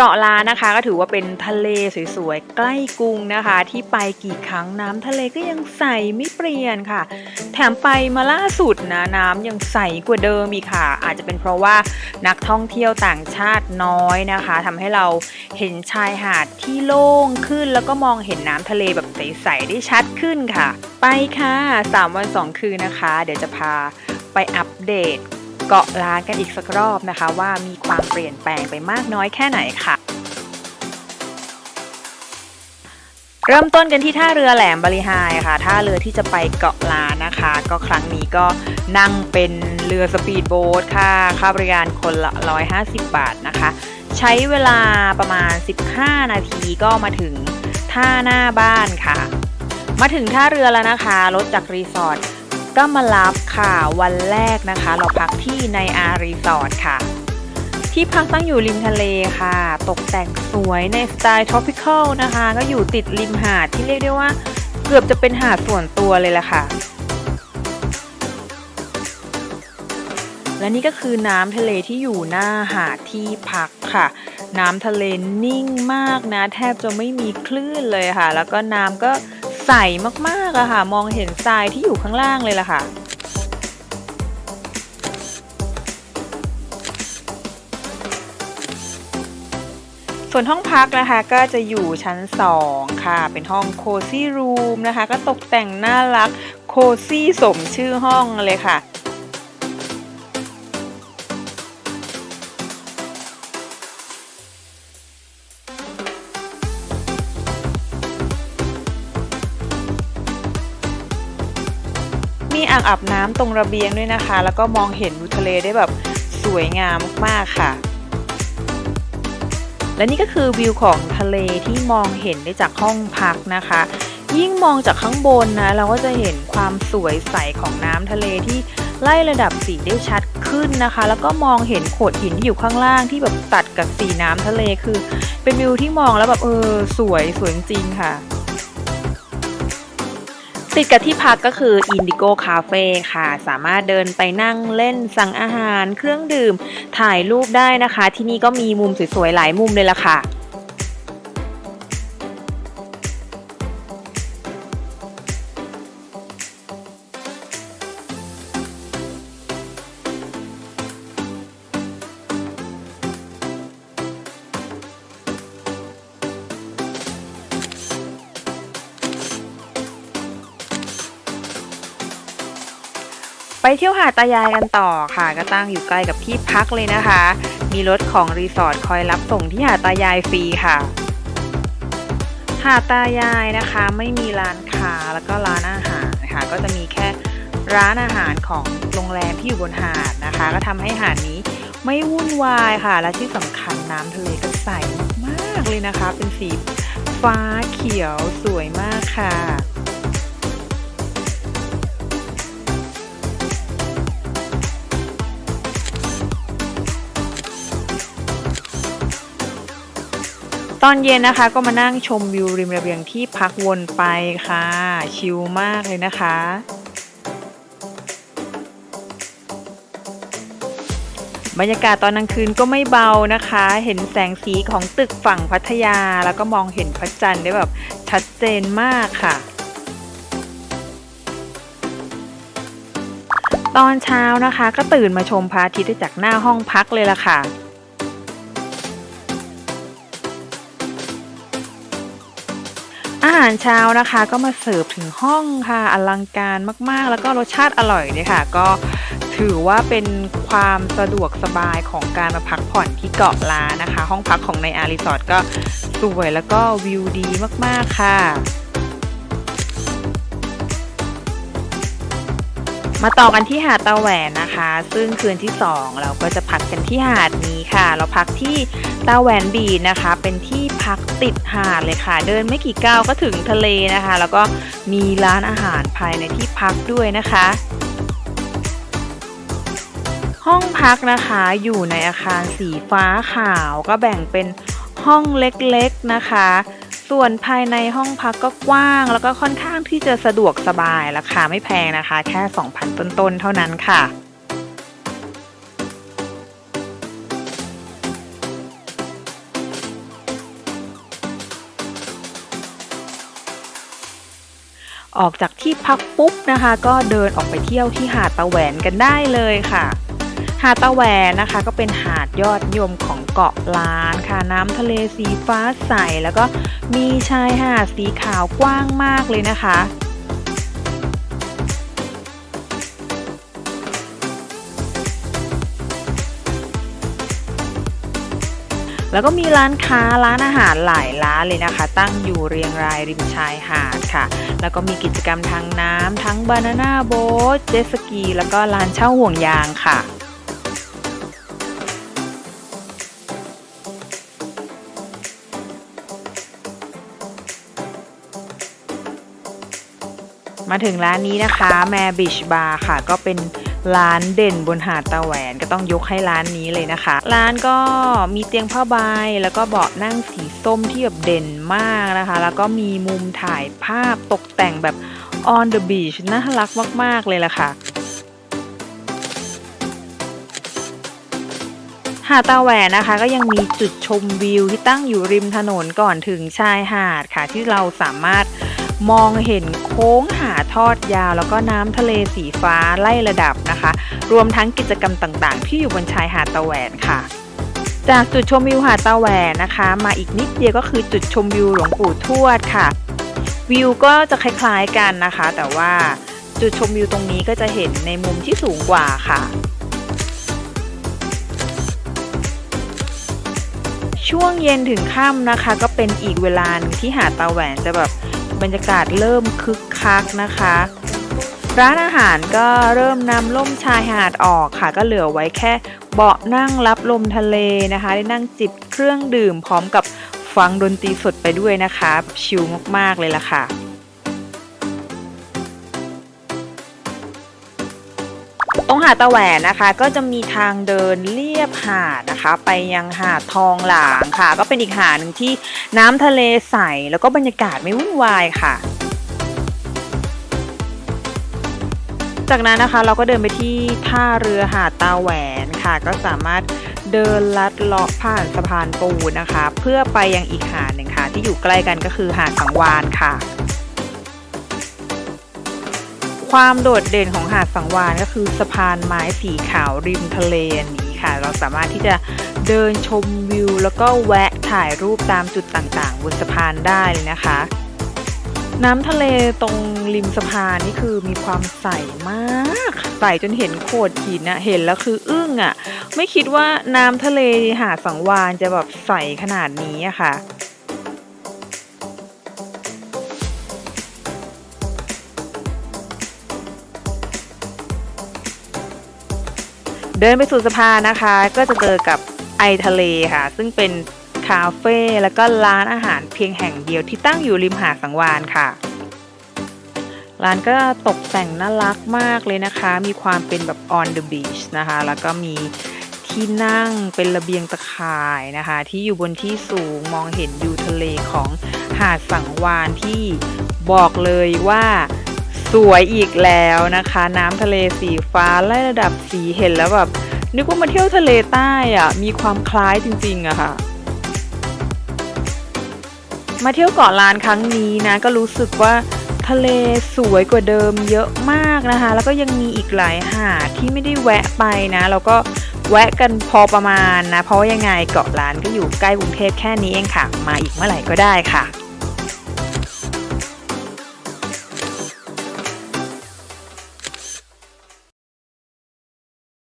เกาะล้านนะคะ ก็ถือว่าเป็นทะเลสวยๆ ใกล้กรุงนะคะ ที่ไปกี่ครั้งน้ำทะเลก็ยังใสไม่เปลี่ยนค่ะ แถมไปมาล่าสุดนะน้ำยังใสกว่าเดิมอีกค่ะ อาจจะเป็นเพราะว่านักท่องเที่ยวต่างชาติน้อยนะคะทำให้เราเห็นชายหาดที่โล่งขึ้น แล้วก็มองเห็นน้ำทะเลแบบใสๆได้ชัดขึ้นค่ะ ไปค่ะ 3 วัน 2 คืนนะคะ เดี๋ยวจะพาไปอัปเดต เกาะล้านกันอีกสักรอบนะคะ ว่ามีความเปลี่ยนแปลงไปมากน้อยแค่ไหนค่ะ เริ่มต้นกันที่ท่าเรือแหลมบริหายค่ะท่าเรือที่จะไปเกาะล้านนะคะ ก็ครั้งนี้ก็นั่งเป็นเรือสปีดโบ๊ทค่ะค่าบริการคนละ 150 บาทนะคะ ใช้เวลาประมาณ 15 นาทีก็มาถึงท่าหน้าบ้านค่ะ มาถึงท่าเรือแล้วนะคะรถจากรีสอร์ท ก็มารับค่ะวันแรกนะคะ เราพักที่ในอารีสอร์ทค่ะ ที่พักตั้งอยู่ริมทะเลค่ะ ตกแต่งสวยในสไตล์ tropical นะคะ ก็อยู่ติดริมหาดที่เรียกได้ว่า เกือบจะเป็นหาดส่วนตัวเลยล่ะค่ะ และนี่ก็คือน้ำทะเลที่อยู่หน้าหาดที่พักค่ะ น้ำทะเลนิ่งมากนะ แทบจะไม่มีคลื่นเลยค่ะ แล้วก็น้ำก็ ใสมากๆอะค่ะ มองเห็นทรายที่อยู่ข้างล่างเลยล่ะค่ะ ส่วนห้องพักนะคะก็จะอยู่ชั้น 2 ค่ะ เป็นห้องโคซี่รูมนะคะ ก็ตกแต่งน่ารักโคซี่สมชื่อห้องเลยค่ะ อ่างอาบน้ำตรงระเบียงด้วยนะคะ แล้วก็มองเห็นวิวทะเลได้แบบสวยงามมากๆค่ะ และนี่ก็คือวิวของทะเลที่มองเห็นได้จากห้องพักนะคะ ยิ่งมองจากข้างบนนะ เราก็จะเห็นความสวยใสของน้ำทะเลที่ไล่ระดับสีได้ชัดขึ้นนะคะ แล้วก็มองเห็นโขดหินที่อยู่ข้างล่างที่แบบตัดกับสีน้ำทะเลคือ เป็นวิวที่มองแล้วแบบเออสวยสวยจริงค่ะ ติดกับที่พักก็คือ Indigo Cafe ค่ะ สามารถเดินไปนั่งเล่นสั่งอาหารเครื่องดื่ม ถ่ายรูปได้นะคะ ที่นี่ก็มีมุมสวยๆ หลายมุมเลยล่ะค่ะ ไปเที่ยวหาดตายายกันต่อค่ะ ก็ตั้งอยู่ใกล้กับที่พักเลยนะคะ มีรถของรีสอร์ทคอยรับส่งที่หาดตายายฟรีค่ะ หาดตายายนะคะไม่มีร้านค้าแล้วก็ร้านอาหารนะคะก็จะมีแค่ร้านอาหารของโรงแรมที่อยู่บนหาดนะคะ ก็ทำให้หาดนี้ไม่วุ่นวายค่ะ และที่สำคัญน้ำทะเลก็ใสมากเลยนะคะ เป็นสีฟ้าเขียวสวยมากค่ะ อนเย็นนะคะก็มานั่งชมวิวริมระเบียงที่พักวนไปค่ะ ชิลมากเลยนะคะ บรรยากาศตอนกลางคืนก็ไม่เบานะคะ เห็นแสงสีของตึกฝั่งพัทยา แล้วก็มองเห็นพระจันทร์ได้แบบชัดเจนมากค่ะตอนเช้านะคะก็ตื่นมาชมพระอาทิตย์จากหน้าห้องพักเลยล่ะค่ะ อาหารเช้านะคะก็มาเสิร์ฟถึงห้องค่ะอลังการมากๆ แล้วก็รสชาติอร่อยเลยค่ะ ก็ถือว่าเป็นความสะดวกสบายของการมาพักผ่อนที่เกาะล้านนะคะ ห้องพักของในอารีสอร์ทก็สวยแล้วก็วิวดีมากๆค่ะ มาต่อกันที่หาดตาแหวนนะคะ ซึ่งคืนที่ 2 เราก็จะพักกันที่หาดนี้ค่ะ เราพักที่ตาแหวนบีนะคะ เป็นที่พัก ติดหาดเลยค่ะ เดินไม่กี่ก้าวก็ถึงทะเลนะคะ แล้วก็มีร้านอาหารภายในที่พักด้วยนะคะ ห้องพักนะคะอยู่ในอาคารสีฟ้าขาวก็แบ่งเป็นห้องเล็กๆนะคะ ส่วนภายในห้องพักก็กว้าง แล้วก็ค่อนข้างที่จะสะดวกสบายราคาไม่แพงนะคะ แค่ 2,000 ต้นๆเท่านั้นค่ะ ออกจากที่พักปุ๊บนะคะ ก็เดินออกไปเที่ยวที่หาดตะแหวนกันได้เลยค่ะ หาดตะแหวนนะคะก็เป็นหาดยอดนิยมของเกาะล้านค่ะน้ำทะเลสีฟ้าใสแล้วก็มีชายหาดสีขาวกว้างมากเลยนะคะ แล้วก็มีร้านค้าร้านอาหารหลายร้านเลยนะคะ ตั้งอยู่เรียงรายริมชายหาดค่ะ แล้วก็มีกิจกรรมทางน้ำทั้งบานาน่าโบ๊ทเจ็ตสกี แล้วก็ร้านเช่าห่วงยางค่ะมาถึงร้านนี้นะคะแมบิชบาร์ค่ะ ก็เป็น ร้านเด่นบนหาดตะแหวนก็ต้องยกให้ร้านนี้เลยนะคะ ร้านก็มีเตียงผ้าใบแล้วก็เบาะนั่งสีส้มที่แบบเด่นมากนะคะ แล้วก็มีมุมถ่ายภาพตกแต่งแบบ on the beach น่ารักมาก ๆ เลยล่ะค่ะหาดตาแหวนนะคะก็ยังมีจุดชมวิวที่ตั้งอยู่ริมถนนก่อนถึงชายหาดค่ะ ที่เราสามารถ มองเห็นโค้งหาทอดยาว แล้วก็น้ำทะเลสีฟ้าไล่ระดับนะคะ รวมทั้งกิจกรรมต่างๆ ที่อยู่บนชายหาดตาแหวนค่ะจากจุดชมวิวหาดตาแหวนนะคะ มาอีกนิดเดียวก็คือจุดชมวิวหลวงปู่ทวดค่ะ วิวก็จะคล้ายๆกันนะคะ แต่ว่าจุดชมวิวตรงนี้ก็จะเห็นในมุมที่สูงกว่าค่ะ ช่วงเย็นถึงค่ำนะคะ ก็เป็นอีกเวลาหนึงที่หาดตาแหวนจะแบบ บรรยากาศเริ่มคึกคักนะคะ ร้านอาหารก็เริ่มนำล่มชายหาดออกค่ะ ก็เหลือไว้แค่เบาะนั่งรับลมทะเลนะคะ ได้นั่งจิบเครื่องดื่มพร้อมกับฟังดนตรีสดไปด้วยนะคะ ชิลมากๆเลยล่ะค่ะาดตะแหวนนะคะ ก็จะมีทางเดินเลียบหาดนะคะ ไปยังหาดทองหลางค่ะ ก็เป็นอีกหาดหนึ่งที่น้ำทะเลใสแล้วก็บรรยากาศไม่วุ่นวายค่ะจากนั้นนะคะเราก็เดินไปที่ท่าเรือหาดตาแหวนค่ะ ก็สามารถเดินลัดเลาะผ่านสะพานปูนนะคะ เพื่อไปยังอีกหาดหนึ่งค่ะ ที่อยู่ใกล้กันก็คือหาดสังวานค่ะ ความโดดเด่นของหาดสังวานก็คือสะพานไม้สีขาวริมทะเลนนี้ค่ะ เราสามารถที่จะเดินชมวิว แล้วก็แวะถ่ายรูปตามจุดต่างๆ บนสะพานได้เลยนะคะ น้ำทะเลตรงริมสะพานนี่คือมีความใสมาก ใสจนเห็นโขดหินอะเห็นแล้วคืออึ้งอะไม่คิดว่าน้ำทะเลหาดสังวานจะแบบใสขนาดนี้อะค่ะ เดินไปสู่สะพานนะคะ ก็จะเจอกับไอทะเลค่ะ ซึ่งเป็นคาเฟ่แล้วก็ร้านอาหารเพียงแห่งเดียวที่ตั้งอยู่ริมหาดสังวานค่ะ ร้านก็ตกแต่งน่ารักมากเลยนะคะ มีความเป็นแบบ on the beach นะคะ แล้วก็มีที่นั่งเป็นระเบียงตะข่ายนะคะ ที่อยู่บนที่สูงมองเห็นวิวทะเลของหาดสังวานที่บอกเลยว่า สวยอีกแล้วนะคะ น้ำทะเลสีฟ้าไล่ระดับสีเห็นแล้วแบบนึกว่ามาเที่ยวทะเลใต้อะมีความคล้ายจริงๆอะค่ะ มาเที่ยวเกาะล้านครั้งนี้นะ ก็รู้สึกว่าทะเลสวยกว่าเดิมเยอะมากนะคะ แล้วก็ยังมีอีกหลายหาดที่ไม่ได้แวะไปนะ แล้วก็แวะกันพอประมาณนะ เพราะว่ายังไงเกาะล้านก็อยู่ใกล้กรุงเทพแค่นี้เองค่ะ มาอีกเมื่อไหร่ก็ได้ค่ะ